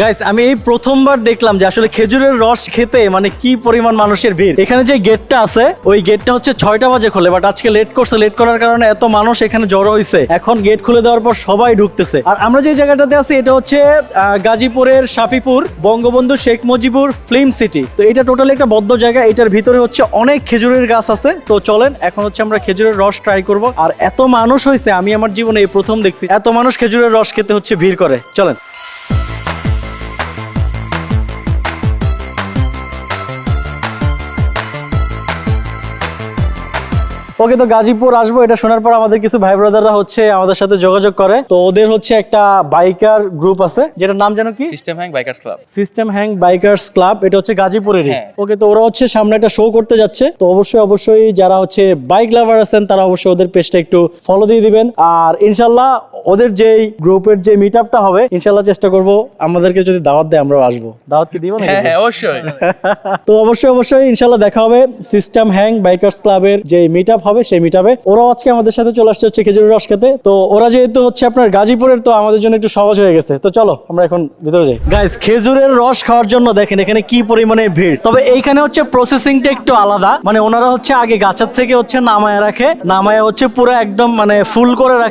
Guys আমি এই প্রথমবার দেখলাম যে আসলে খেজুরের রস খেতে মানে কি পরিমাণ মানুষের ভিড়। এখানে যে গেটটা আছে, ওই গেটটা হচ্ছে ছয়টা বাজে খোলে বাট আজকে লেট করছে লেট করার কারণে এত মানুষ এখানে জড়ো হয়েছে এখন গেট খুলে দেওয়ার পর সবাই ঢুকতেছে। আর আমরা যে জায়গাটাতে আছি, এটা হচ্ছে গাজীপুরের শাফিপুর, বঙ্গবন্ধু শেখ মুজিবুর ফিল্ম সিটি। তো এটা টোটালি একটা বদ্ধ জায়গা, এটার ভিতরে হচ্ছে অনেক খেজুরের গাছ আছে। তো চলেন, এখন হচ্ছে আমরা খেজুরের রস ট্রাই করব। আর এত মানুষ হয়েছে আমি আমার জীবনে এই প্রথম দেখছি, এত মানুষ খেজুরের রস খেতে হচ্ছে ভিড় করে। চলেন। ওকে তো গাজীপুর আসব এটা শোনার পর আমাদের কিছু ভাই ব্রাদাররা হচ্ছে আমাদের সাথে যোগাযোগ করে। তো ওদের হচ্ছে একটা বাইকার গ্রুপ আছে যেটার নাম জানো কি? System hang bikers club system hang bikers club এটা হচ্ছে গাজীপুরেরই। হ্যাঁ। ওকে তো ওরা হচ্ছে সামনে একটা শো করতে যাচ্ছে তো অবশ্যই অবশ্যই যারা হচ্ছে বাইক লাভার আছেন তারা অবশ্যই ওদের পেজটা একটু ফলো দিয়ে দিবেন। আর ইনশাল্লাহ ওদের যেই গ্রুপের যে মিট আপটা হবে ইনশাল্লাহ চেষ্টা করব। আমাদেরকে যদি দাওয়াত দেয় আমরাও আসব। দাওয়াত কি দিব না হ্যাঁ হ্যাঁ অবশ্যই। তো অবশ্যই অবশ্যই ইনশাল্লাহ দেখা হবে। সিস্টেম হ্যাং বাইকার্স ক্লাবের যে মিট আপ হবে সেই মিট আপে ওরাও আজকে আমাদের সাথে চলে আসছে হচ্ছে খেজুরের রস খেতে। তো ওরা যেহেতু হচ্ছে আপনার গাজীপুরের তো আমাদের জন্য একটু সহজ হয়ে গেছে। তো চলো আমরা এখন ভিতরে যাই। গাইস খেজুরের রস খাওয়ার জন্য দেখেন এখানে কি পরিমাণে ভিড়। তবে এইখানে হচ্ছে প্রসেসিংটা একটু আলাদা। মানে ওনারা হচ্ছে আগে গাছের থেকে হচ্ছে নামায় রাখে নামায় হচ্ছে পুরো একদম মানে ফুল করে রাখে।